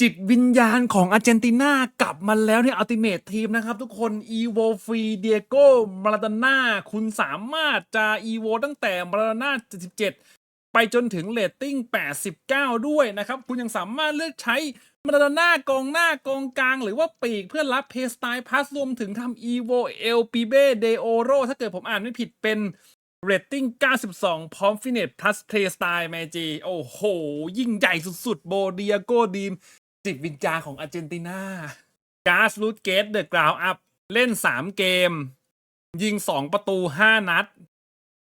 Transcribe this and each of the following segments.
จิตวิญญาณของอาร์เจนตินากลับมาแล้วในอัลติเม e ทีมนะครับ ทุกคนอีโวฟรีเดียโกมาราโดน่าคุณสามารถจะอีโวตั้งแต่มาราโดน่า77 ไปจนถึงเรตติ้ง 89 ด้วยนะครับ คุณยังสามารถเลือกใช้มาราโดน่ากองหน้ากองกลาง หรือว่าปีกเพื่อรับเพสไตล์พาสรวมถึงทำอีโวเอลปีเบเดโอโรถ้าเกิดผมอ่านไม่ผิดเป็นเรตติ้ง 92 พร้อมฟินเนตพลัสเพลย์สไตล์แมจีโอ้โห ยิ่งใหญ่สุดๆ โบเดียโกดีม จิตวิญญาของอาร์เจนตินากาสลูดเกตเดอะกราวอัพเล่น3เกม ยิง2ประตู5นัด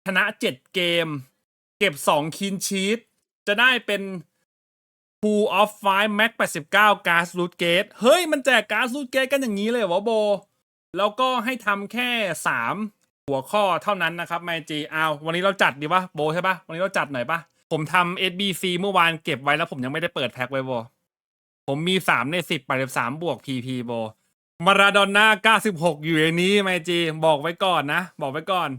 ชนะ7เกม เก็บ2คินชีตจะได้เป็น Pool of Five Max 89กาสลูดเกตเฮ้ย มันแจกกาสลูดเกตกันอย่างนี้เลยวะโบ แล้วก็ให้ทำแค่ 3 หัวข้อเท่านั้นนะครับไมจีเอาวันนี้เราจัดดีปะโบใช่ปะวันนี้เราจัดหน่อยปะผมทำ SBC เมื่อวานเก็บไว้แล้วผมยังไม่ได้เปิดแพ็คไว้โบ ผมมีสามในสิบไปสามบวกพีพีโบ มาราดอนน่าเก้าสิบหกอยู่ในนี้ไมจีบอกไว้ก่อนนะ บอกไว้ก่อน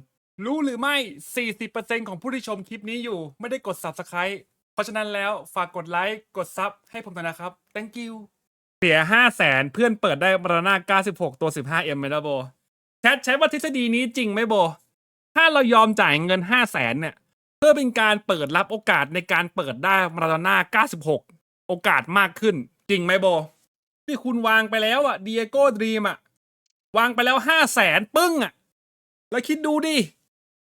รู้หรือไม่สี่สิบเปอร์เซ็นของผู้ที่ชมคลิปนี้อยู่ ไม่ได้กด subscribe เพราะฉะนั้นแล้วฝากกดไลค์กดซับให้ผมหน่อยนะครับ thank you เสียห้าแสนเพื่อนเปิดได้มาราน่าเก้าสิบหกตัวสิบห้าเอ็มไหมล่ะโบแชทใช้ว่าทฤษฎีนี้จริงไหมโบ ถ้าเรายอมจ่ายเงินห้าแสนเนี่ยเพื่อเป็นการเปิดรับโอกาสในการเปิดได้มาราโดน่า96 โอกาสมากขึ้น จริงไหมโบ ที่คุณวางไปแล้วอะเดียโก้ดรีมอะวางไปแล้วห้าแสนปึ้งอะแล้วคิดดูดิ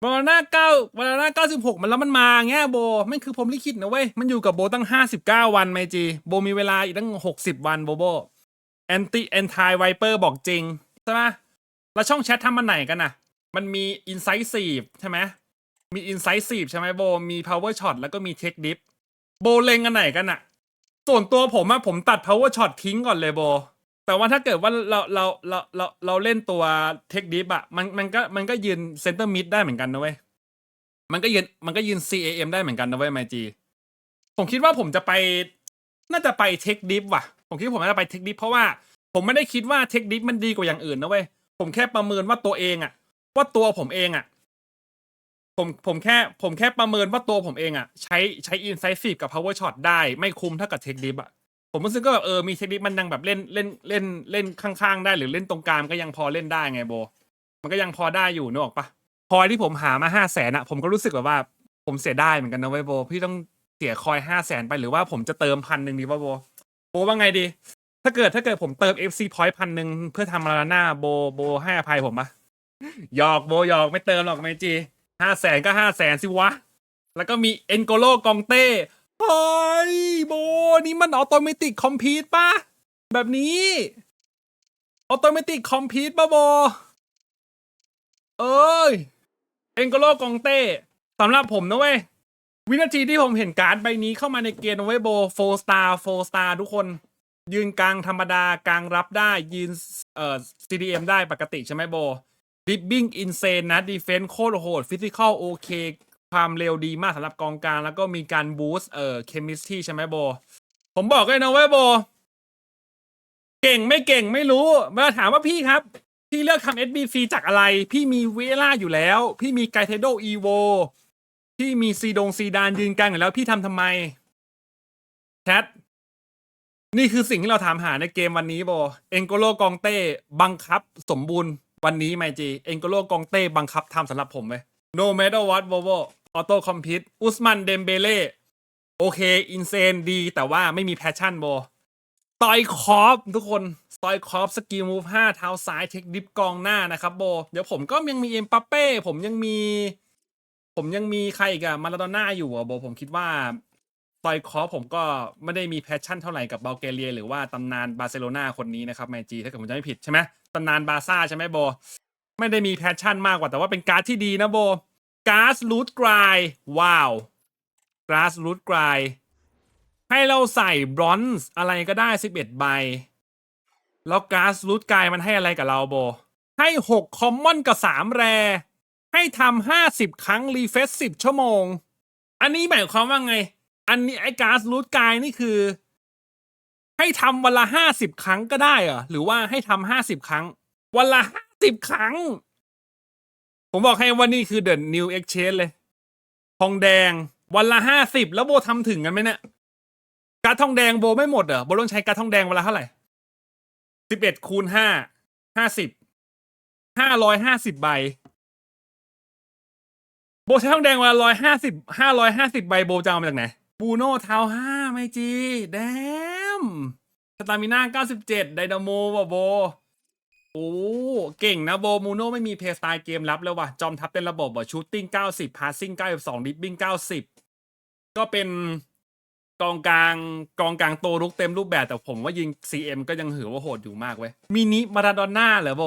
มาราน่าเก้ามาราน่าเก้าสิบหกมันแล้วมันมาเงี้ยโบไม่คือผมลิขิตนะเว้ย มันอยู่กับโบตั้งห้าสิบเก้าวันไมจี โบมีเวลาอีกตั้งหกสิบวันโบโบแอนตี้แอนทายไวเปอร์บอกจริง ใช่ไหมแล้วช่องแชททำมันไหนกันน่ะมันมี Incisive ใช่ไหมมี Incisive ใช่ไหมโบ มี Power Shot แล้วก็มี Tech Dip โบเลงกันไหนกันอะ ส่วนตัวผมอะผมตัด Power Shot ทิ้งก่อนเลยโบ แต่ว่าถ้าเกิดว่าเราเราเราเราเราเล่นตัว Tech Dip อะมันมันก็มันก็ยืน Center Mid ได้เหมือนกันนะเว้ย มันก็ยืนมันก็ยืน CAM ได้เหมือนกันนะเว้ยไมจีผมคิดว่าผมจะไป น่าจะไป Tech Dip ว่ะ ผมคิดว่าผมน่าจะไป Tech Dip เพราะว่าผมไม่ได้คิดว่า Tech Dip มันดีกว่าอย่างอื่นนะเว้ย ผมแค่ประเมินว่าตัวเองอะว่าตัวผมเองอะ ผมผมแค่ผมแค่ประเมินว่าตัวผมเองอะใช้ใช้ Incisive กับ Power Shot ได้ไม่คุ้มเท่ากับ Tech Dip อะผมรู้สึกก็แบบเออมี Tech Dip มันยังแบบเล่นเล่นเล่นเล่นข้างๆ ได้หรือเล่นตรงกลางก็ยังพอเล่นได้ไงโบ มันก็ยังพอได้อยู่นึกออกปะคอยที่ผมหามาห้าแสนอะผมก็รู้สึกแบบว่าผมเสียไดายเหมือนกันนะเว้ยโบ พี่ต้องเสียคอยห้าแสนไปหรือว่าผมจะเติมพันหนึ่งดีว่าโบโบว่าไงดี ถ้าเกิดถ้าเกิดผมเติม FC point พันหนึ่งเพื่อทำมาราหน้าโบโบให้อภัยผมปะหยอกโบหยอกไม่เติมหรอกไมจี ห้าแสนก็ห้าแสนสิวะ แล้วก็มีเอ็นโกโลกองเต้เฮ้ยโบนี่มันออโตเมติกคอมพิวต์ปะแบบนี้ออโตเมติกคอมพิวต์ปะโบ เอ้ยเอ็นโกโลกองเต้สำหรับผมนะเว้ย วินาทีที่ผมเห็นการ์ดใบนี้เข้ามาในเกมเว้ยโบโฟสตาร์โฟสตาร์ทุกคน ยืนกลางธรรมดากลางรับได้ยืนเอ่อ CDM ได้ปกติใช่ไหมโบ ดิบบิ้งอินเซนนะดีเฟนส์โคตรโหดฟิสิกอลโอเค ความเร็วดีมากสำหรับกองกลาง แล้วก็มีการบูสต์เอ่อเคมิสที่ใช่ไหมโบ ผมบอกเลยนะเว้ยโบ เก่งไม่เก่งไม่รู้ มาถามว่าพี่ครับ พี่เลือกทำ SBC จากอะไร พี่มีเวล่าอยู่แล้ว พี่มีไกเทโดอีโวพี่มีซีดงซีดานยืนกลางอยู่แล้วพี่ทำทำไมแชทนี่คือสิ่งที่เราถามหาในเกมวันนี้โบ เอ็งโกโลกองเต้บังคับสมบูรณ์ วันนี้ไมจีเอ็งโกโลกองเต้บังคับทำสำหรับผมเว้ย no matter what โบโบออโต้คอมพิวต์อุสมันเดมเบเล่โอเค อินเซนดี แต่ว่าไม่มีแพชชั่นโบสตอยคอฟทุกคนสตอยคอฟสกิลมูฟห้าเท้าซ้ายเทคดิฟกองหน้านะครับโบ เดี๋ยวผมก็ยังมีเอ็มปัปเป้ ผมยังมี ผมยังมีใครอีกอะมาราโดน่าอยู่อะโบ ผมคิดว่า ตอยคอผมก็ไม่ได้มีแพชชั่นเท่าไหร่กับเบลเกเรีย หรือว่าตำนานบาร์เซโลนาคนนี้นะครับแมจีถ้าเกิดผมจะไม่ผิดใช่ไหมตำนานบาซ่าใช่ไหมโบ ไม่ได้มีแพชชั่นมากกว่าแต่ว่าเป็นการ์ดที่ดีนะโบการ์ดรูทกรายว้าวการ์ดรูทกรายให้เราใส่บรอนซ์อะไรก็ได้ 11 ใบ แล้วการ์ดรูทกรายมันให้อะไรกับเราโบ ให้ 6 คอมมอนกับ 3 แร ให้ทำ50 ครั้งรีเฟซ10 ชั่วโมง อันนี้หมายความว่าไง อันนี้ไอ้การ์ดรูทกายนี่คือ ให้ทำวันละห้าสิบครั้งก็ได้เหรอหรือว่าให้ทำห้าสิบครั้ง วันละห้าสิบครั้ง ผมบอกให้ว่านี่คือเด e นิวเอ็กช n นเลย ทองแดงวันละห้าสิบแล้วโบทำถึงกันไหมเนี่ยการดทองแดงโบไม่หมดเหรอโบต้องใช้การดทองแดงเวลาเท่าไหร่สิบเอ็ดคูณห้าห้าสิบห้าร้อยห้าสิบใบโบใช้ทองแดงเวลาร้อยห้าสิบห้าร้อยห้าสิบใบโบจะเอามาจากไหน บูโน่เท้าห้าไม่จีแดมสตามิน่าเก้าสิบเจ็ดไดนาโมว่ะโบ โอ้ เก่งนะโบมูโน่ไม่มีเพย์สไตล์เกมรับแล้วว่ะ จอมทัพเต้นระบบว่ะชูตติ้งเก้าสิบพาสซิ่งเก้าสิบสองดิฟบิ้งเก้าสิบก็เป็นกองกลางกองกลางโตรุกเต็มรูปแบบแต่ผมว่ายิง CM ก็ยังถือว่าโหดอยู่มากเว้ยมินิมาราโดน่าเหรอโบ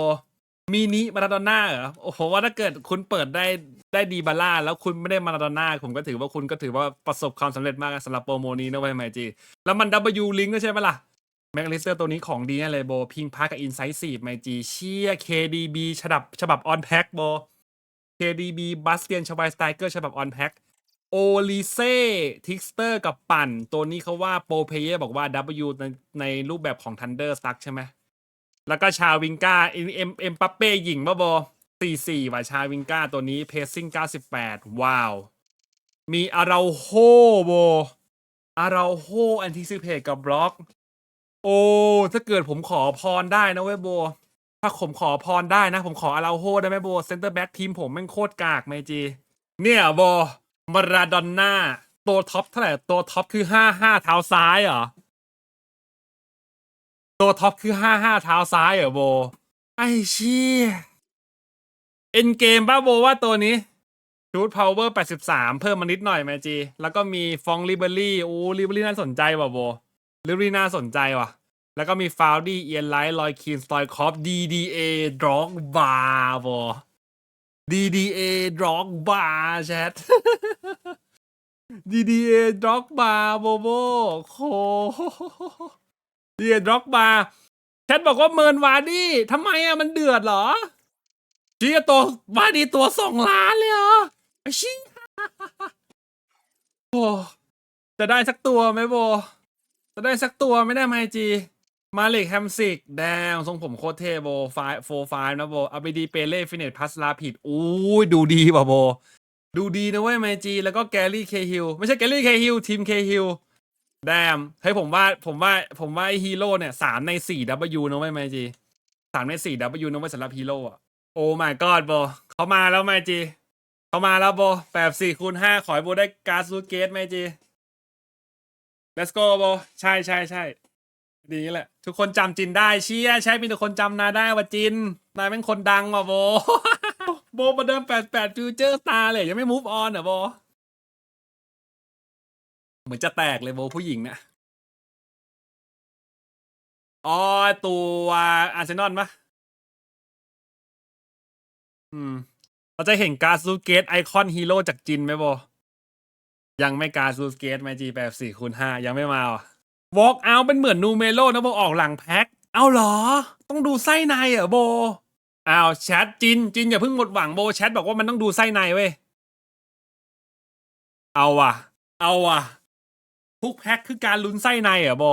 มินิมาราโดน่าเหรอ โอ้โหว่าถ้าเกิดคุณเปิดได้ ได้ดีบาล่าแล้วคุณไม่ได้มาราโดน่าผมก็ถือว่าคุณก็ถือว่าประสบความสำเร็จมากสำหรับโปรโมนี้นะเว้ยไมจี แล้วมัน W ลิงก็ใช่ไหมล่ะแมกลิสเตอร์ตัวนี้ของดีแน่เลยโบ พิงพาร์กับอินไซต์สี่ไมจี เชีย KDB ฉบับฉบับออนแพ็กโบ KDB บัสเตียนชวายสไตเกอร์ฉบับออนแพ็กโอลิเซ่ทิกสเตอร์กับปั่น ตัวนี้เขาว่าโปรเพเยอร์บอกว่า W ในในรูปแบบของทันเดอร์สตั๊กใช่ไหมแล้วก็ชาวิงกาเอ็มเอ็มปัปเป้หญิงบ้าบอ สี่สี่วาชาวิงก้าตัวนี้เพสซิ่งเก้าสิบแปดว้าว มีอาราโฮโบอาราโฮอันติซิเพตกับบล็อก โอ้ ถ้าเกิดผมขอพรได้นะเว้ยโบ ถ้าผมขอพรได้นะ ผมขออาราโฮได้ไหมโบเซนเตอร์แบ็กทีมผมแม่งโคตรกากไมจี เนี่ยโบมาราดอนน่าตัวท็อปเท่าไหร่ ตัวท็อปคือห้าห้าเท้าซ้ายเหรอ ตัวท็อปคือห้าห้าเท้าซ้ายเหรอโบ ไอ้ชี่ อ็นเกมบ้าโบว่าตัวนี้ชูดพาวเวอร์แปดสิบสามเพิ่มมานิดหน่อยแมจี แล้วก็มีฟองลิเบอรี่โอ้ลิเบอรี่น่าสนใจว่ะโบลิเบอรี่น่าสนใจว่ะ แล้วก็มีฟาวดี้เอียนไลท์ลอยคีนสตอยคอฟ DDA ดร็อกบาร์โบ DDA ดร็อกบาร์แชท DDA ดร็อกบาร์โบโบโคเดียดร็อกบาร์แชทบอกว่าเมินวาดี้ทำไมอะมันเดือดเหรอ ชี่ยตัววาดีตัวสองล้านเลยเหรอไอชิงโอ้จะได้สักตัวไหมโบ จะได้สักตัวไม่ได้ไหมจี มาเล็กแฮมซิก แดงทรงผมโคตรเทโบไฟโฟไฟนะโบเอาบีดีเปเล่ฟินเนตพัสลาผิดอู้ยดูดีป่ะโบ ดูดีนะเว้ยไมจี แล้วก็แกลลี่เคฮิลไม่ใช่แกลลี่เคฮิลทีมเคฮิลแดมเฮ้ยผมว่าผมว่าผมว่าฮีโร่เนี่ยสามในสี่ W นะเว้ยไมจีสามในสี่ W นะเว้ยสำหรับฮีโร่อะ โอ้ my god โบเขามาแล้วไหมจีเขามาแล้วโบแปดสี่คูณห้าขอให้โบได้การ์ดซูเกตไหมจี let's go โบใช่ใช่ใช่ดีแหละ ทุกคนจำจินได้เชี่ยใช่มีแต่คนจำนาได้ว่าจินนายเป็นคนดังว่ะโบ โบมาเดิมแปดแปดฟิวเจอร์สตาร์เลย ยังไม่ move on เหรอโบ เหมือนจะแตกเลยโบผู้หญิงเนี่ยอ๋อตัวอาร์เซนอลปะ อืม เราจะเห็นการซูเกตไอคอนฮีโร่จากจินไหมโบยังไม่การซูเกตไมจีแบบสี่คูณห้ายังไม่มาอะวอล์กเอาเป็นเหมือนนูเมโลนะโบออกหลังแพ็คเอาเหรอ ต้องดูไส้ในเหรอโบอ้าวแชทจินจินอย่าเพิ่งหมดหวังโบแชทบอกว่ามันต้องดูไส้ในเว้ยเอาว่ะ เอาว่ะทุกแพ็คคือการลุ้นไส้ในเหรอโบ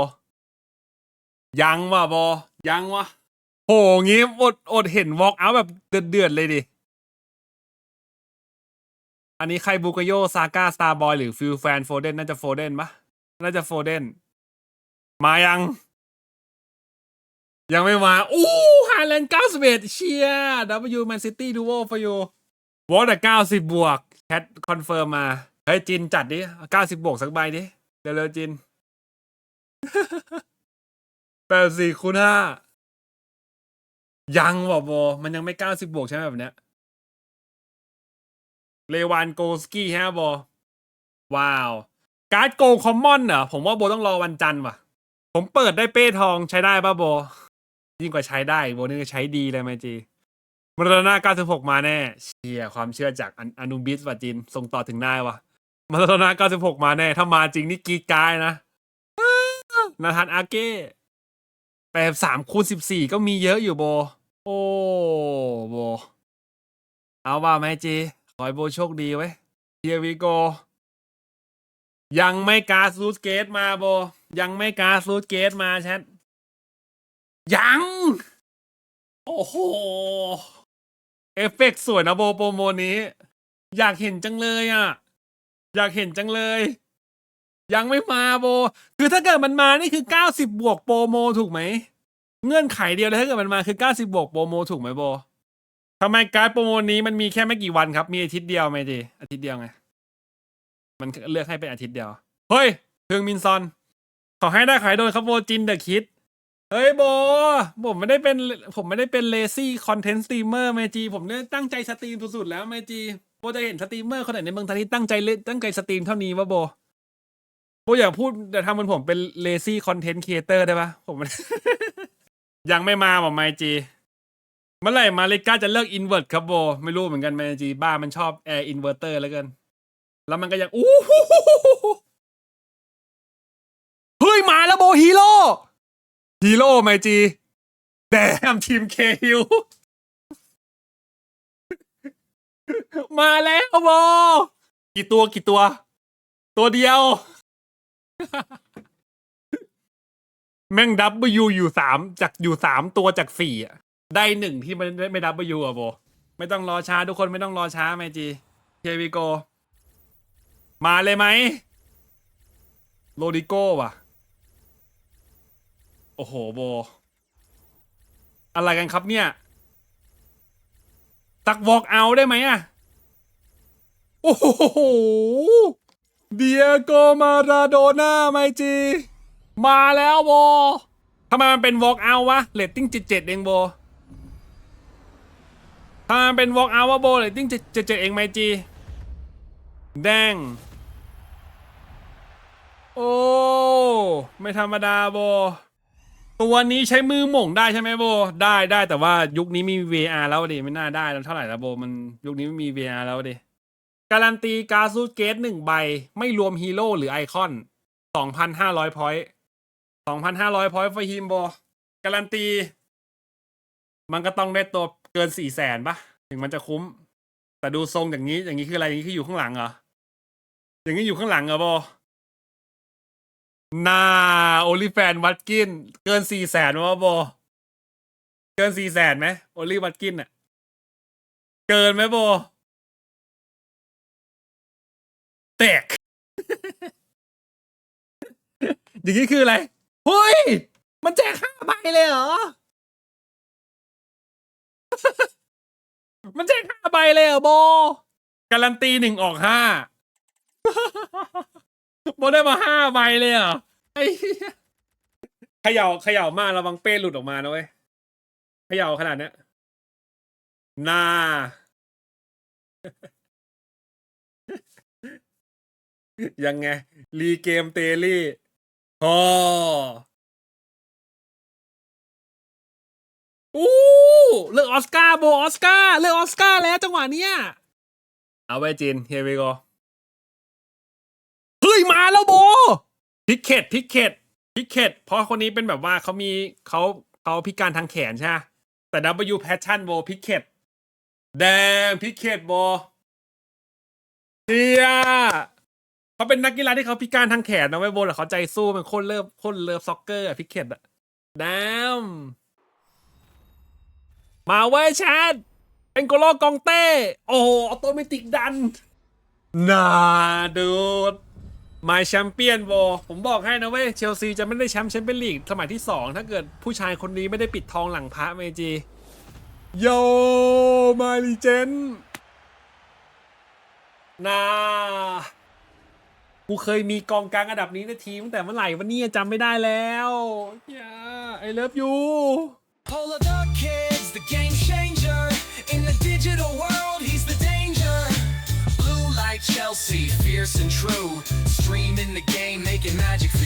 ยังว่ะโบยังวะ โหงี้อดอดเห็นวอล์กเอาแบบเดือดเดือดเลยดิ อันนี้ใครบูกโยซาก้าสตาร์บอยหรือฟิลแฟนโฟเดนน่าจะโฟเดนปะน่าจะโฟเดนมายัง ยังไม่มา อู้ฮาแลนด์เก้าสิบเอ็ดเชียร์ W Man City Duo for you วอลแต่เก้าสิบบวกแคทคอนเฟิร์มมา เฮ้ยจินจัดดิเก้าสิบบวกสักใบดิ เร็วๆจินแปดสี่คูณห้า ยังว่ะโบมันยังไม่เก้าสิบบวกใช่ไหมแบบเนี้ยเลวานโกสกี้ฮะโบว้าว การ์ดโกคอมมอนเหรอผมว่าโบต้องรอวันจันทร์ว่ะ ผมเปิดได้เป้ทองใช้ได้ป่ะโบ ยิ่งกว่าใช้ได้โบนี่ก็ใช้ดีเลยไหมจีมรณะ96 มาแน่ เชียความเชื่อจากอนอนุบิสว่ะจินส่งต่อถึงนายว่ะมรณะ96 มาแน่ ถ้ามาจริงนี่กีดกายนะนาธานอาเก้ แปดสามคูณสิบสี่ก็มีเยอะอยู่โบ โอ้โบ เอาว่าไหมจี ขอให้โบโชคดีไว้เฮียวิโก ยังไม่กาซูสเกตมาโบ ยังไม่กาซูสเกตมาแชท ยัง โอ้โห เอฟเฟกต์สวยนะโบโปรโมนี้ อยากเห็นจังเลยอะ อยากเห็นจังเลย ยังไม่มาโบ คือถ้าเกิดมันมานี่คือ 90 บวกโปรโมถูกไหม เงื่อนไขเดียวเลยถ้าเกิดมันมาคือ 90 บวกโปรโมถูกไหมโบทำไมการโปรโมนี้มันมีแค่ไม่กี่วันครับ มีอาทิตย์เดียวไหมดีอาทิตย์เดียวไง มันเลือกให้เป็นอาทิตย์เดียว เฮ้ยเฮืองมินซอน ขอให้ได้ขายโดนครับโบจินเดอะคิด เฮ้ยโบ ผมไม่ได้เป็นผมไม่ได้เป็นเลซี่คอนเทนต์สตรีมเมอร์เมจี ผมเนี่ยตั้งใจสตรีมสุดๆแล้วเมจี โบจะเห็นสตรีมเมอร์คนไหนในเมืองไทยที่ตั้งใจเล่นตั้งใจสตรีมเท่านี้วะโบ โบอยากพูดแต่ทำมันผมเป็นเลซี่คอนเทนต์ครีเอเตอร์ได้ปะผม ยังไม่มาบอกไมจีเมื่อไหร่มาเลกาจะเลิกอินเวอร์ตครับโบ ไม่รู้เหมือนกันไมจีบ้ามันชอบแอร์อินเวอร์เตอร์แล้วกัน แล้วมันก็ยังอู้หูเฮ้ยมาแล้วโบฮีโร่ฮีโร่ไมจีแดมทีมเคฮิวมาแล้วโบ กี่ตัวกี่ตัว ตัวเดียว แม่งดับเบิลยูอยู่สามจากอยู่สามตัวจากสี่อะได้หนึ่งที่ไม่ได้ไม่ดับเบิลยูอะโบไม่ต้องรอช้าทุกคนไม่ต้องรอช้าไมจีเควิโก มาเลยไหมโรดิโก้ว่ะ โอ้โหโบ อะไรกันครับเนี่ยตักวอล์กเอาได้ไหมอะโอ้โห เดียโกมาราโดน่าไมจี มาแล้วโบทำไมมันเป็นวอล์กเอาวะเรตติ้งเจ็ดเจ็ดเองโบทำไมมันเป็นวอล์กเอาวะโบเรตติ้งเจ็ดเจ็ดเองไมจี แดง โอ้ ไม่ธรรมดาโบตัวนี้ใช้มือหม่งได้ใช่ไหมโบ ได้ได้แต่ว่ายุคนี้มี VR แล้วดิไม่น่าได้แล้วเท่าไหร่แล้วโบมันยุคนี้ไม่มี VR แล้วดิ การันตีการซูเกตหนึ่งใบ ไม่รวมฮีโร่หรือไอคอนสองพันห้าร้อยพอยต์สองพันห้าร้อยพอยต์ฟอฮิมโบการันตี มันก็ต้องได้ตัวเกินสี่แสนปะถึงมันจะคุ้ม แต่ดูทรงอย่างนี้ อย่างนี้คืออะไร อย่างนี้คืออยู่ข้างหลังเหรอ อย่างนี้อยู่ข้างหลังเหรอโบนาโอลิแฟนวัดกิน เกินสี่แสนวะโบ เกินสี่แสนไหมโอลิวัดกินอะเกินไหมโบ แตก อย่างนี้คืออะไร เฮ้ย มันแจกห้าใบเลยเหรอ มันแจกห้าใบเลยเหรอโบ การันตีหนึ่งออกห้าโบได้มาห้าใบเลยเหรอไอ้เขย่าเขย่ามากระวังเป้หลุดออกมานะเว้ยเขย่าขนาดเนี้ยนา ยังไง รีเกมเตลี่พออู้เลือกออสการ์โบออสการ์เลือกออสการ์แล้วจังหวะเนี้ยเอาไว้จินเฮวิโกเฮ้ยมาแล้วโบพิกเก็ตพิกเก็ตพิกเก็ตเพราะคนนี้เป็นแบบว่าเขามีเขาเขาพิการทางแขนใช่ไหมแต่ W Passion โบพิกเก็ตแดงพิกเก็ตโบเชีย เขาเป็นนักกีฬาที่เขาพิการทางแขนนะไว้ยโบแต่เขาใจสู้เป็นคนเลิฟคนเลิฟซ็อกเกอร์อะพิกเก็ตอะแดมมาเว้ยแชทเป็นโกโลกองเต้ โอ้โหออโตเมติกดัน น่าดูด My Champion w a r ผมบอกให้นะเว้ยเชลซีจะไม่ได้แชมป์แชมเปี้ยนลีกสมัยที่สองถ้าเกิดผู้ชายคนนี้ไม่ได้ปิดทองหลังพระเมจีโยมาลีเจนนา กูเคยมีกองกลางอันดับนี้ในทีมตั้งแต่เมื่อไหร่วันนี้จำไม่ได้แล้วอย่าไอเลิฟยู Polar the kids, the game changer. In the digital world, he's the danger. Blue like Chelsea, fierce and true. Streaming the game, making magic for